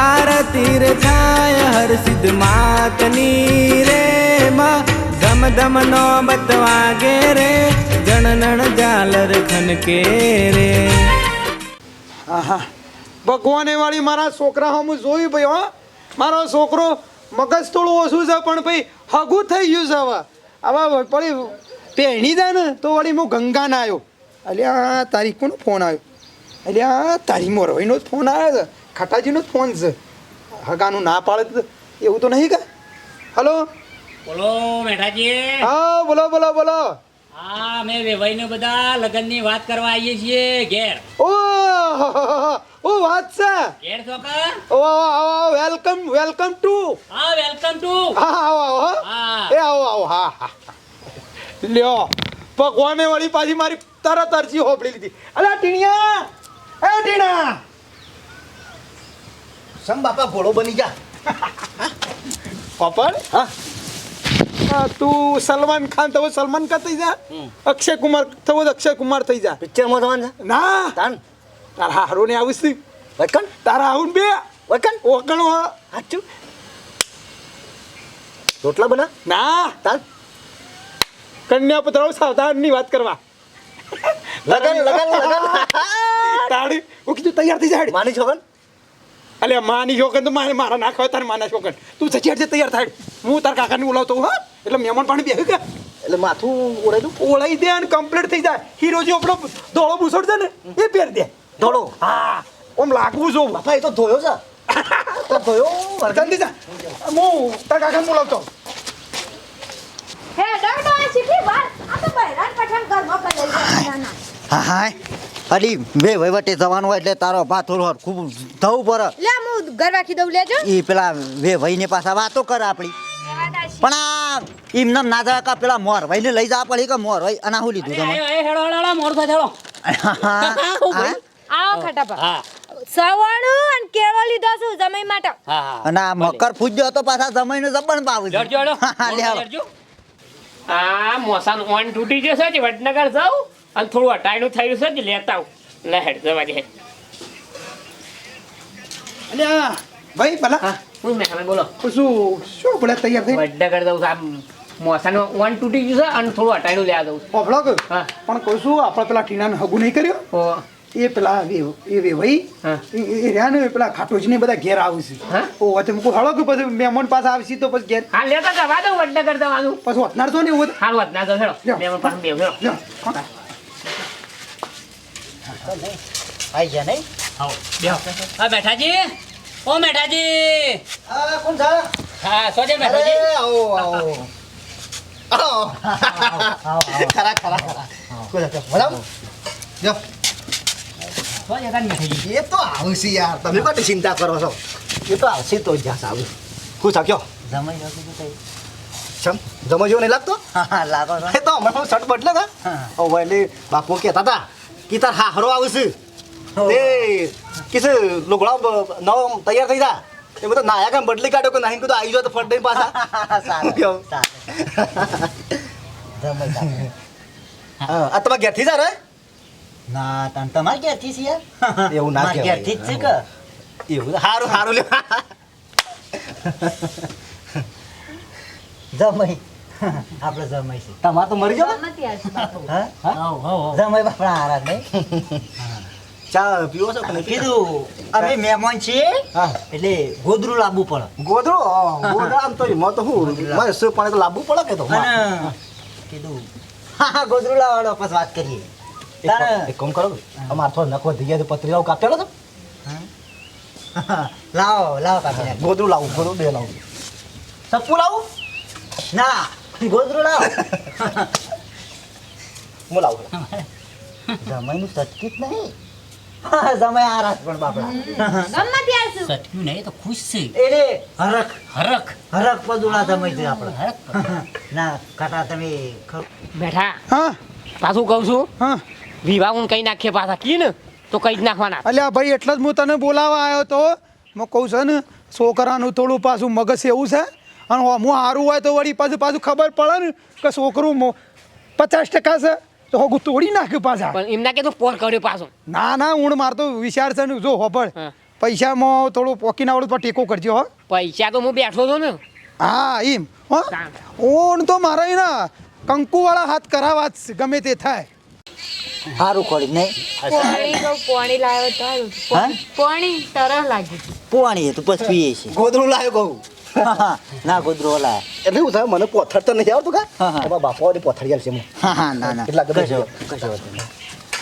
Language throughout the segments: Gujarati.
આરતી રે થાય, હર સિદ્ધ માતની રે માં. ધમ ધમ નો બતવાગે રે જણનણ જાલર ખનકે રે. આહા, ભગવાને વાળી મારા છોકરા હું જોયું ભાઈ, હો. મારો છોકરો મગજ થોડું ઓછું છે, પણ ભાઈ હગું થઈ ગયું છે હવે. આવા પડી પહેણી દે ને, તો વળી હું ગંગા ના આવ્યો અલ્યા, તારી કોનો ફોન આવ્યો? અલ્યા, તારી મોરવાઈનો જ ફોન આવ્યો છે. ખટાજીનો જ ફોન છે. હગાનું ના પાડે એવું તો નહીં કે? હલો? બોલો મેઠાજી હા બોલો બોલો બોલો. હા અમે વેવાઈને બધા લગ્નની વાત કરવા આવીએ છીએ. ઘેર. ઓ ઓ વાત છે. ઘેર છો ઓ વેલકમ વેલકમ ટુ હા વેલકમ ટુ હા આવો આવો હા. એ આવો આવો. હા હા લ્યો. ભગવાને વળી પાછી મારી તરત અરજી હોપડી લીધી. અલા ટીણિયા. એ ટીણા. સમ બાપા ઘોડો બની જા. પાપડ હા. તું સલમાન ખાન થવો સલમાન ખાન થઈ જા. અક્ષય કુમાર થવો અક્ષય કુમાર થઈ જા. પિક્ચરમાં જવાનું ના. તાન. તારા હારો ને આવીશ તી. વકન. તારા આવું બે. વકન. ઓકણો. હાચું. રોટલા બના ના. તાન. કન્યા પત્ર સાવધાનની વાત કરવા. લગન લગન લગન. તાળી હું કીધું તૈયાર થઈ જાય માની છોકન અલે માની છોકન તો મારે મારા નાખવા તાર માના છોકન તું સચિયાર છે તૈયાર થાય. હું તાર કાકાને બોલાવતો હા? એટલે મહેમાન પાણી બેહે કે? એટલે માથું ઓળાઈ દઉં? ઓળાઈ દે અને કમ્પ્લીટ થઈ જાય. હીરો જે આપણો ધોળો બુસડ છે ને એ પહેર દે. ધોળો? હા. ઓમ લાગવું જો બાપા એ તો ધોયો છે. તો ધોયો જલ્દી જા. હું તાર કાકાને બોલાવતો હે ડર આ ચીટલી વાર આ તો બહેરાન પઠાણ ઘરમાં કરી જાય હા હા. અલી બે વહીવટે જવાનું હોય એટલે તારો ભા થોડો ખૂબ થવું પડે. લે હું ઘર રાખી દઉં લેજો. એ પેલા બે ભાઈને પાછા વાતો કર આપણી. પણ આ એમને ના જાય કા પેલા મોર ભાઈને લઈ જવા પડે કે મોર ભાઈ અને શું લીધું તમે એ હેડો હેડો મોર થાય હેડો. આવો ખાટા પર સવાણું અને કેળો લીધો છું જમાઈ માટે. હા હા અને આ મકર પૂજ્યો તો પાછા જમાઈને જબણ પાવું લડજો હેડો. હા, લે મોર આવો. લડજો. આ મોસાન ઓન તૂટી જશે વડનગર જાઉં? અને થોડું હટાયણું થયું છે જ લેતા આવું. લે હેડ જવા દે હેડ. અલે ભાઈ ભલા. હું મેં બોલો. શું શું પડે તૈયાર થઈ? વડનગર કરી દઉં આમ મોસાનું વન તૂટી ગયું છે અને થોડું હટાયણું લેવા દઉં ઓફળો કે? હા. પણ કહું છું આપણે પેલા ટીનાને હગું નહીં કર્યો? ઓ. એ પેલા એ વેવાઈ હા. એ રહ્યા ને પેલા ખાટોજીને બધા ઘેર આવશે હા? ઓ વચ્ચે મૂકું હળો કે પછી મહેમાન પાસે આવશે તો પછી ઘેર? હા લેતા જવા દઉં વડનગર જવાનું. પછી વતનાર છો ને એવું તો. હાલ વાત છો હેડો મહેમાન પાસે બેવ હેડો. હા. આઈ ગયા નહીં? આવો બેહો. હા મેઠાજી. ઓ મેઠાજી. આ કોણ છે? હા સોજે મેઠાજી. આવો આવો. આવો. ખરા ખરા ખરા. કોઈ બરાબર જો. એ તો આવશે યાર. તમે માટે ચિંતા કરો છો? એ તો આવશે તો જ જાસ આવું ખુશ થાક્યો? જમાઈ ગયો તો ચમ જમો જેવો નહીં લાગતો? હા, હા, લાગો એ તો હમણાં શર્ટ બદલે હા. ઓ એટલે બાપુ કહેતા હતા. કે તાર હારો આવશે તે કિસ લુગડા નવો તૈયાર થઈ જા. એ બધું નાયા કામ બદલી કાઢો કે નાહી કીધું આવી જાવ તો ફટ દઈને પાછા. હા, આ તમારે ઘેરથી જા રે? ના તને તમારે ક્યાંથી છે? એવું ના કહેવાય. ક્યાંથી જ છે કે? એવું સારું સારું લે જમાઈ આપણે જમાઈ છે. તમારે તો મરી જાવ. હા? જમાઈ બાપડા હારા નહીં. ચા પીવો છો કે કીધું અમે મહેમાન છીએ હા. એટલે ગોદરું લાવવું પડે. ગોદડો ગોદડા આમ તો એમાં તો શું મારે શું પાણી તો લાવવું પડે કે તો? કીધું હા હા ગોદરું લાવવાનો પછી વાત કરીએ. એક કામ- તારે એક કામ કરો. અમાર થોડો નખો છે પતરી લાવું કાપેલો તો લાવો લાવો કાપી ગોદરું લાવું ગોદડું બે લાવું. સપુ લાવું? ના. ગોદરું લાવો હું લાવું જમાઈનું સટકીત નહીં. જમાઈ આરાસ પણ બાપડા. સટક્યું નહીં તો ખુશ છે. એટલે હરખ. હરખ. હરખ પદુડા જમાઈ છે આપણે. હરખ ના કાટા તમે બેઠા. હા. પાછું કહું છું. હા. વિવાહ હું કઈ નાખીએ પાછા કી ને? તો કઈ જ નાખવાના. અલ્યા ભાઈ એટલે જ હું તને બોલાવવા આવ્યો તો. હું કહું છું ને છોકરાનું થોડું પાછું મગજ એવું છે અને હું સારું હોય તો વળી પાછું પાછું ખબર પડે ને કે છોકરું મો- પચાસ ટકા છે તો હોગું તોડી નાખ્યું પાછા. પણ એમના કે તો પોર કર્યો પાછો. ના ના હું મારતો વિચાર છે ને જો હોભળ હા. પૈસામાં થોડું પોકીને આવડું પણ ટેકો કરજો હો. પૈસા તો હું બેઠો છું ને. હા એમ હો. ઓન તો મારા એના કંકુવાળા હાથ કરાવવા જ ગમે તે થાય. સારું ખોડી નહીં. પોણી લાવ્યો તો પોણી તરહ લાગી. પોણી તો પછી પીએ છે ગોદડું લાવ્યો કહું. ના ગોદરો ઓલા. એટલે એવું થાય મને પોથર તો નહીં આવતું કા. તમારા બાપા પોથરી છે હું હા હા ના ના. કેટલા ગમે કશો કશો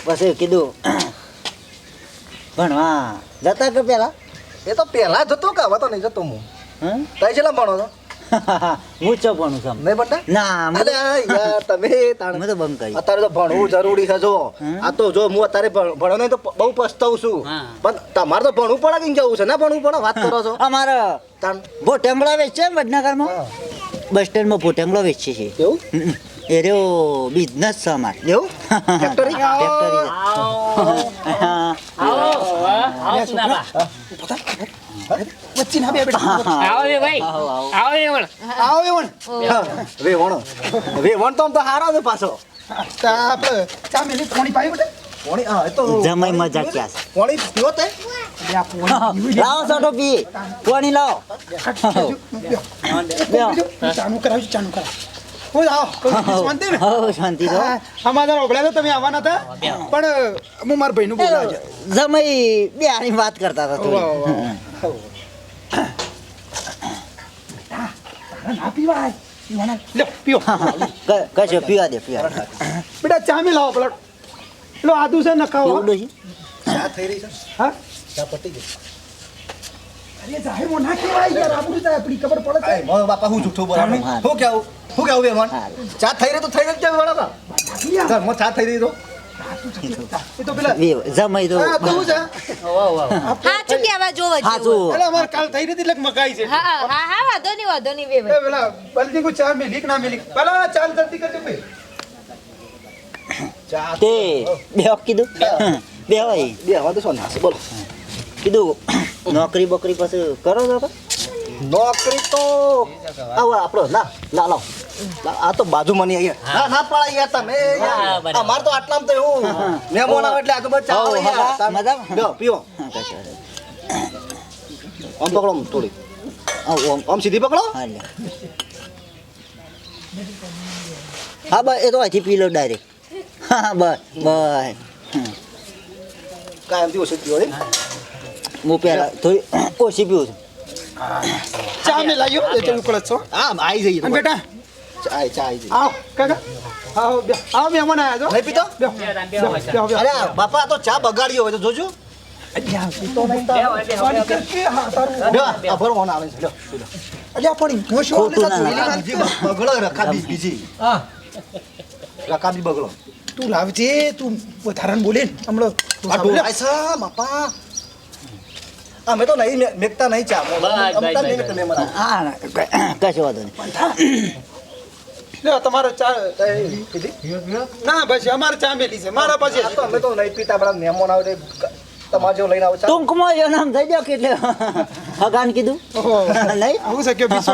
બસ એ કીધું. ભણવા જતા કે પેલા એ તો પેલા જતો કે હવે તો નહીં જતો હું. હં? તઈ છેલ્લા ભણો છો? હું ચો ભણું છું નહીં બટા ના મને યાર તમે તાણ તો બંધ કરી. અત્યારે તો ભણવું જરૂરી છે જો આ તો જો હું અત્યારે ભણ- નહીં તો બહુ પસ્તાવું છું. પણ તમારે તો ભણવું પડે કે જવું છે. ના ભણવું પડે? વાત કરો છો. અમારે ભોટેમડા વેચે વડનગરમાં? બસ સ્ટેન્ડમાં ભોટેમડો વેચે છે. એવું. એ રહ્યો બિઝનેસ છે અમારે એવું ફેક્ટરી ફેક્ટરી હા વચ્ચે ના બે બેટા આવો રે ભાઈ આવો, આવો. આવો રે પણ આવો એવણ વેવણ વેવણ તો આમ તો હારો છે પાછો આપણે ચા મેલી પોણી પાઈ બેટા પોણી હા એ તો જમાઈ મજા ક્યાં છે પોણી પીવો તે બે આ પોણી લાવો સોટો પી પાણી લાવો ચાલુ ચાનું ચાલુ કરાવ હું આવો શાંતિ ને? હો, શાંતિ રહો. હા, અમારા ઓગળ્યા તો તમે આવવાના હતા. પણ હું મારા ભાઈનું બોલાવજો જમાઈ બે આની વાત કરતા હતા વાહ, વાહ, ના પીવાય? પીવાના? લ્યો પીઓ. કશો પીવા દે પીવા બેટા ચા મેં લાવો પેલા. પેલો આદુ છે નખાવો ચા થઈ રહી છે. હા? ચા પતી ગઈ. અરે જાહેરમાં ના કહેવાય યાર આબરૂ થાય આપણી ખબર પડે છે. એ બાપા હું જૂઠું બોલાવું? હા. કેવું કેવું હા. ચા થઈ રહ્યો તો થઈ રહ્યો કેવું ચા થઈ રહ્યો એ તો પેલા બે- જમાઈ તો હા, શું છે હા શું કહેવા જોવો હાચું. એટલે અમારે કાલ થઈ રહી એટલે મકાઈ છે. હા હા હા વાંધો નહીં વાંધો નહીં બે એ પેલા બલજી કો ચા મેલી કે ના મેલી? પેલા ચા જલ્દી કરજો ભાઈ. ચા તે બે કીધું. બે હોય. બે હવા તો સોના બોલો. કીધું નોકરી બકરી પાસે કરો છો નોકરી તો આવો આપણો ના ના લાવ. આ તો બાજુ મને અહીંયા ના ના પડાય યાર તમે. અમાર તો આટલામાં તો એવું. મહેમાન આવે એટલે આગળ ચાલો યાર. કશો વાંધો નહીં. આમ પકડો થોડી. આમ. આમ સીધી પકડો. હા, બસ એ તો અહીંથી પી લો ડાયરેક્ટ. હા બસ બસ. કાયમથી ઓછી પીવો હું પહેલા થોડી ઓછી પીવું છું. ચા મેલાયો એ તો ઉકળત છો. આમ આવી જઈએ બેટા. ચા ચા આવી આવો કાકા. આવો બે. મહેમાન આવ્યા છો. નહીં પીતો. અરે બાપા તો ચા બગાડ્યો હોય તો જોજો. હા. લ્યો, આવે લ્યો, લ્યો. હું બગડો રકાબી તું લાવજે તું વધારાને બોલે હમણાં બાપા. અમે તો નહીં મેકતા નહીં ચા. હા કશો વાંધો નહીં. લ્યો, તમારે ચા પીધી? ના પછી અમારે ચા મેલી છે. મારા પાસે અમે તો નહીં પીતા બધા મહેમાન આવે તમારે લઈને આવો ચા. ટૂંકમાં જો નામ થઈ જાવ કેટલે હગાન કીધું? નહીં? આવું છે કે બસ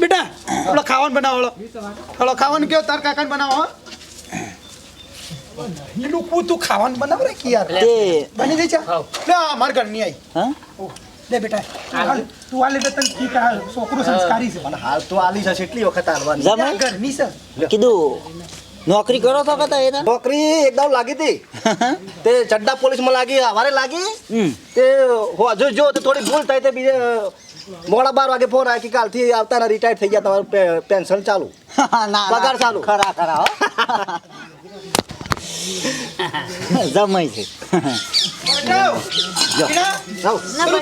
બેટા પેલો ખાવાનું બનાવો. હળો ખાવાનું કયો તાર કાકાને બનાવો હો એનું તું ખાવાનું બનાવ રે કે યાર. તે બની ગઈ ચા? લે આ ઘરની આઈ હા? લે બેટા તું આ લે તને ઠીક આ છોકરો સંસ્કારી છે. પણ હાલ તો આલી છે એટલી વખત હાલવાની. આ ઘરની છે. કીધું નોકરી કરો તો કતા એ નોકરી એકદમ લાગી હતી. તે ચડ્ડા પોલીસમાં લાગી અમારે લાગી. તે હજુ જો તો થોડી ભૂલ થાય તે બીજે મોડા બાર વાગે ફોન આવ્યો કે કાલથી આવતા રિટાયર થઈ ગયા તમારું પેન્શન ચાલુ. પગાર ચાલુ. ખરા ખરા હો જમાઈ છે.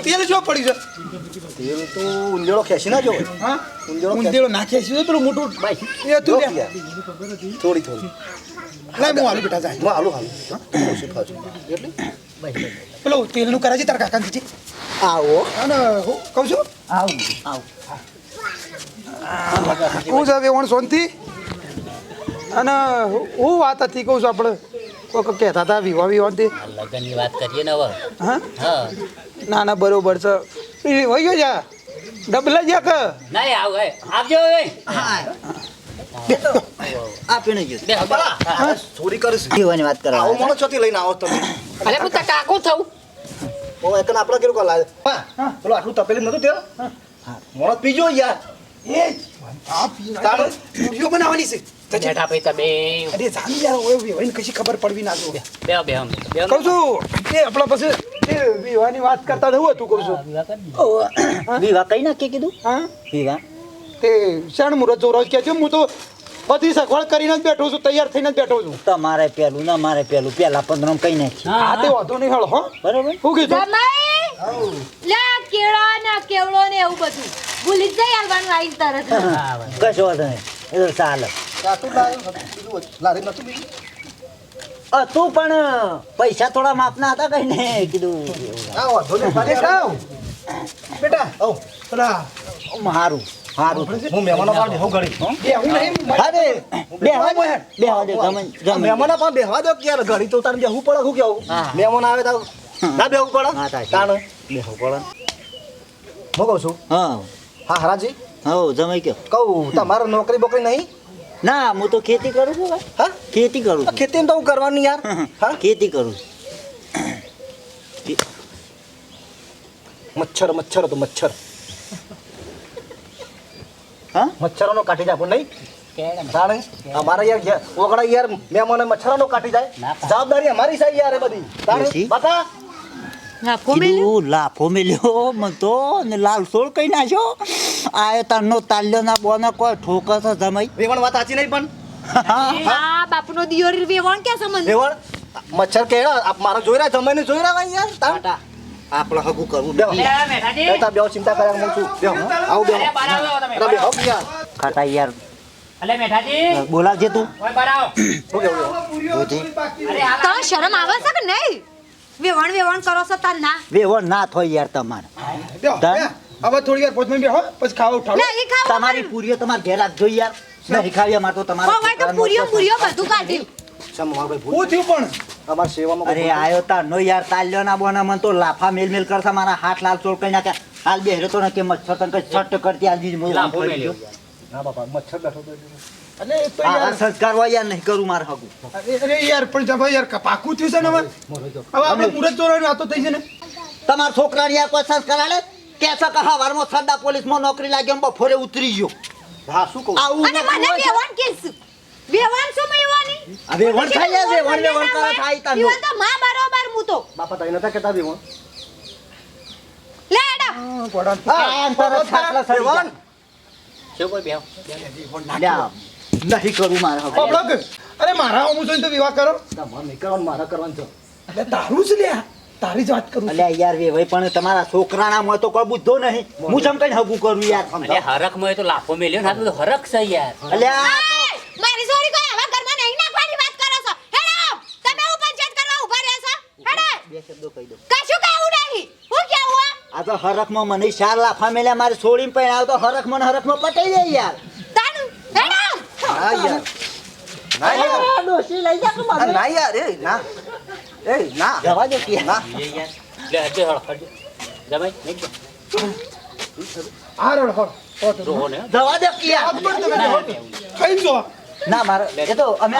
તેલ શું પડ્યું તેલ તો ઉંદેડો ખેંચી ના જોવે છે હા ઊંધિયો ઊંધિયો નાખે છે પેલું મોટું એ તું લે થોડી થોડી. લાય હું આલુ બેટા જાય. હું હાલું એટલી? પેલું તેલનું કરાજે તારા કાકા દીધી આવો. અને હું કહું છું? આવું આવું. હું છે વેવણ શાંતિ અને હું વાત હતી કહું છું આપણે. કોઈક કહેતા હતા વિવાહ વિવાહથી. લગ્નની વાત કરીએ ને હવે. હા? હા. ના ના બરોબર છે. એ વહી ગયો જા. ડબલા જા કે. ના આવ એ. આવજો એ. આ પીને ગયું. બે ચોરી કરીશ. પીવાની વાત આવો કરવા માણસ ચોથી લઈને આવો તમે. અરે હું કાકો થઉં. ઓ એકન આપણે કેવું કોલ હા. પેલો આટલું તપેલી નતું તેલ મોણસ પીજો યાર. એ આ તારે? બનાવવાની છે. બેઠા ભાઈ તમે. અરે જાણી યાર ઓય વિવાઈને કશી ખબર પડવી ના જો બેહો બેહો બેહો કહું છું એ આપણા પાસે એ વિવાહની વાત કરતા રહું હતું કહું છું. કઈ કે કીધું? હા? વિવાહ? તે શાણ મુરત જોરાવ કે છે હું તો બધી સગવડ કરીને જ બેઠો છું તૈયાર થઈને જ બેઠો છું. તમારે પેલું ના મારે પેલું પેલા પંદર કઈ નાખી હા તે વાંધો નહીં હળ હો. બરોબર? શું કીધું? જમાઈ લે કેળો ને કેવડો ને એવું બધું. ભૂલી જ જઈ આવવાનું આવીને તરત. કશો વાંધો નહીં. એ તો ચાલે. હતું પણ પૈસા થોડા માપના હતા કઈ ને? કીધું. બેટા આવ. પેલા સારું સારું હું મહેમાનો પાસે બેહું ઘડી બે હું નહીં અરે બેહવા દે બેહવા દે ગમે ગમે. મહેમાનો પાસે બેહવા દો કે ઘડી તો તારે બેહવું પડે શું કેવું મહેમાન આવે તો ના બેહવું પડે. તાણ? બેહવું પડે. હું કહું છું? હા. હા હરાજી. હો જમાઈ ગયો. કહું તમારે નોકરી બોકરી નહીં? ના હું તો ખેતી કરું છું હા? ખેતી કરું છું. ખેતી તો હું કરવાની યાર. હા? ખેતી કરું છું. મચ્છર મચ્છર તો મચ્છર. હા? મચ્છરોનો કાઢી જાય નહીં? અમારે યાર ઓગળા યાર મને મચ્છરોનો કાઢી જાય. જવાબદારી અમારી સાહેબ યાર બધી. બતા કીધું લાફો મેલ્યો મન તો ને લાલ સોળ કઈ નાખ્યો આ તારનો તાલ્યો ના બોને કોઈ ઠોકર તો જમાઈ. વેવણ વાત સાચી નહીં પણ? હા. બાપનો દિયોરી વેવણ કે સમજ વેવણ મચ્છર કેળા આપ મારો જોઈ રહ્યા જમાઈને જોઈ રહ્યા યાર તાટા આપણે હગુ કરવું બે લે બે ચિંતા કર્યા હું છું. બે આવ બે અરે બે તમે. યાર ખાટા યાર. અલે બોલાવજે તું. ઓય બરાવો શું કેવું અરે તો શરમ આવે છે કે નહીં? વેવણ વેવણ કરો છો તાર ના. વેવણ ના થોય યાર તમારે. હવે થોડી યાર પોતમાં બેહો પછી ખાવા ઉઠાડો. ખાવ તમારી પૂરીઓ તમાર ઘેર રાખજો યાર. નહીં ખાવી અમારે તો તમારે હોય તો પૂરીઓ પૂરીઓ બધું કાઢ્યું શા મારા ભાઈ ભૂલ હું થયું પણ? અમારા સેવામાં અરે આયો તાર નો યાર તાલ્યો ના બોના મન તો લાફા મેલ મેલ કરતા મારા હાથ લાલ ચોળ કઈ નાખ્યા. હાલ બે તો ને કે મચ્છર તને કઈ છટ કરતી ફરી ગયો. ના બાપા મચ્છર બેઠો તો એ તો યાર સંસ્કાર હોય યાર નહીં કરું મારે હગું. અરે યાર પણ જબા યાર પાકું થયું છે ને હવે હવે આપણે મુરત ચોરાની વાતો થઈ છે ને? તમારા છોકરાને યાર કોઈ સંસ્કાર આલે? કે છે કે સરદા પોલીસમાં નોકરી લાગ્યો એમ ઉતરી ગયો. હા શું કહું? આવું અને મને હોય કેસ. વેવણ શું મેવાની આ વેવણ થાય યાર, વેવણ વેવણ કરે થાય તાર વેવણ તો માં બરોબર હું તો. બાપા તાઈ નતા કેતા બેહો લે એડા આ અંતર છાકલા ખાટલા શું કોઈ જાય. લ્યા, નહીં કરું મારે હવે અરે મારા હું જોઈને તો વિવાહ કરો. તમારે નહીં કરવાનું મારા કરવાનું છે. એટલે તારું જ લે તારી જ વાત કરું. અલ્યા યાર વેવાઈ પણ તમારા છોકરાના મો તો કોઈ બુદ્ધો નહીં. હું જમ કઈ હગું કરું યાર અલે હરખમાં તો લાફો મેલ્યો ને આ બધું હરખ છે યાર. અલ્યા મારી સોરી કોઈ આવા ઘરમાં નહીં નાખવાની વાત કરો છો. હેડો તમે હું પંચાયત કરવા ઊભા છો? હેડો. બે શબ્દો કહી દો કશું કહેવું નહીં. હું કેવું આ તો હરખમાં મને ચાર લાફા મેલ્યા મારે છોડીને પણ આવતો તો હરખ મને હરખમાં પટાઈ જાય યાર. હા યાર ના યાર ડોશી લઈ જા તું મને. ના યાર એ ના. એ ના. જવા દે કે ના. એ યાર લે હળ. જમાઈ. હળ જવા દે કે યાર. જો. ના મારે એ તો અમે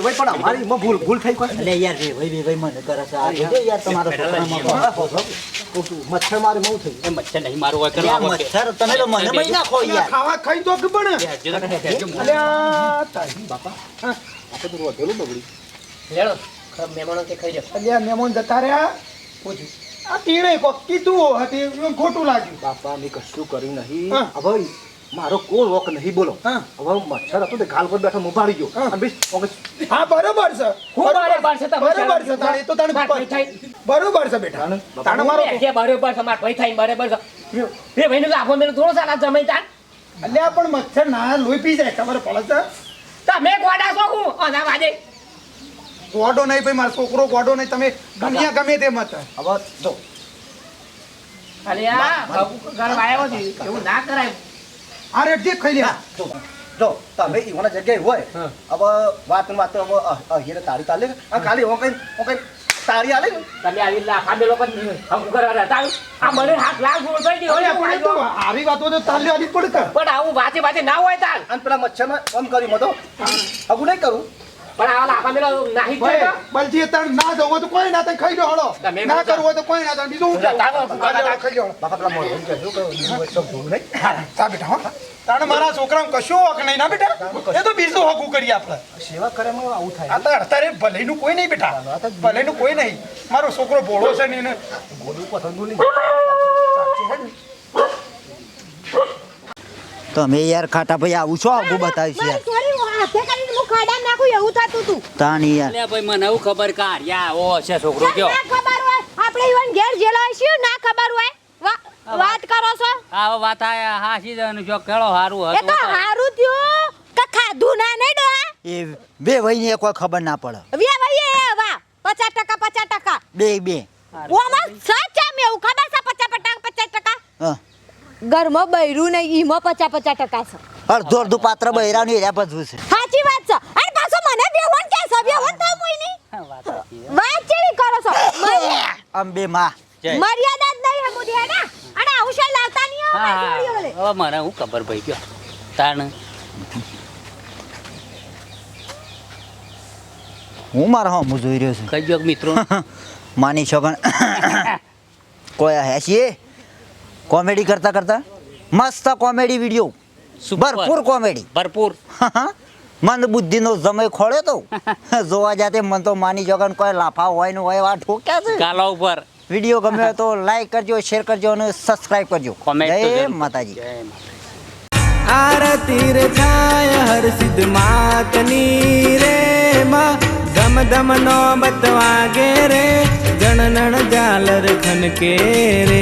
પણ અમારી ભૂલ ભૂલ થઈ કોઈ. અલ્યા યાર વેવાઈ વેવાઈ મને કરે છે. આ યાર તમારો. મચ્છર મારી બહુ થઈ એ મચ્છર નહીં મારું હોય કરવા મચ્છર તમે તો મને મહી નાખો યાર. ખાવા ખાઈ તો કે પણ અલ્યા તારી બાપા. આપણે તો વધેલું બગડી લેડો મહેમાનો કે ખાઈ જાઓ. અલ્યા મહેમાન જતા રહ્યા? પૂછ્યું આ તીણે કોક કીધું હતી ખોટું લાગ્યું. બાપા મેં કશું કર્યું નહીં. હવે મારો કોઈ રોક નહીં બોલો. હવે મચ્છર હતો તે ગાલ પર બેઠો મુભાડી ગયો. હા. બરોબર છે. બરોબર છે બરોબર છે તાણે તો તાણે માર ભાઈ થાય. બરોબર છે બેટા. તાણે તાણે મારો કે બરોબર છે માર ભાઈ થાય બરોબર છે. એ ભાઈને લાફો મેલો થોડો સારા જમાઈ તાન અલ્યા પણ મચ્છર ના લોહી પી જાય ખબર પડે છે? તમે ગોડા છો હું? આના વાજે. ગોડો નહીં ભાઈ મારો છોકરો ગોડો નહીં. તમે ગમ્યા ગમે તે મત. હવે જો. બાબુ ઘર આવ્યો છે એવું ના કરાય. અરે જે ખાઈ લે. જો તમે ઈવાના જગ્યાએ હોય હવે વાત ને વાત હવે અ- અ તાળી તાલે આ ખાલી હું કઈ હું કઈ તાળી આલે તમે આવી હમ કરવા હતા આ મને હાથ લાગ ગોળ થઈ ગયો. પણ તો આવી વાતો તો આલી પણ આવું વાતે વાતે ના હોય તાન અને પેલા મચ્છર આમ કર્યું મતો હગું નહીં કરું. પણ આ લાફા મેલો નાહી જાય બલજી તાણ ના જવું હોય તો કોઈ ના તને ખાઈ લો હળો ના કરવો હોય તો કોઈ ના તને બીજું હું કેવું? તાવો, તાવો, હાલો, ખાઈ લો બાપા પેલા મોઢું કે બીજું હોય તો જોવું નહીં. હા, જા બેટા હો. તાણે મારા છોકરા કશું હક નહીં ના બેટા? એ તો બીજું હકું કરીએ આપણે. સેવા કરે આવું થાય. આ તો અત્યારે ભલેનું કોઈ નહીં બેટા. ભલેનું કોઈ નહીં. મારો છોકરો ભોળો છે ને એને ગોળું પસંદ નહીં. તમે યાર ખાટા ભાઈ આવું છો? આવું બતાવીશ યાર. સોરી હાથે કરીને હું ખાડામાં નાખું એવું થતું તું. તાણી યાર. એટલે ભાઈ મને એવું ખબર કાર. યા ઓ છે છોકરો કયો ના ખબર હોય. આપણે ઈવન ઘેર જેલા હશે ના ખબર હોય. વાત કરો છો? આ વાત આ હા જવાનું જો કેળો હારું એ તો હારું થયું. કે ખાધું ના નહીં ડોહા એ બે ભાઈને કોઈ ખબર ના પડે. બે ભાઈ એ ટકા પચાસ ટકા. બે બે. ઓમાં સાચા મે એવું ખબર છે પચાસ ટકા પચાસ ટકા? હા. ઘરમાં બૈરું નહીં ઈમાં પચાસ પચાસ ટકા છે. અડધું અડધું પાત્ર બૈરાનું એરા બધું છે. સાચી વાત છે. અને પાછો મને બેવન કે છે બેવન થાવ કોઈ નહીં વાત વાત ચેવી કરો છો? મર્યા- આમ બે માં. મર્યાદા ને? અને આવું લાવતા નહીં હા મારી હા. હવે મને હું ખબર ભાઈ ગયો? તાણ. હું મારા હમ જોઈ રહ્યો છું? કઈ જો મિત્રો. માની છોકણ કોઈ હેસીએ? કોમેડી કરતા કરતા? મસ્ત કોમેડી વીડિયો. ભરપૂર કોમેડી. ભરપૂર. મન બુદ્ધિનો સમય ખોળ્યો તો. જોવા જાતે મન તો માની જોગન કોઈ લાફા હોય ને હોય એવા ઠોક્યા છે. ગાલા ઉપર. વીડિયો ગમ્યો તો લાઈક કરજો શેર કરજો અને સબસ્ક્રાઈબ કરજો. જય માતાજી. આરતી રે થાય હર સિદ્ધ માતની રે માં. ધમ ધમ નો બતવાગે રે જણનણ ઝાલર ખનકે રે.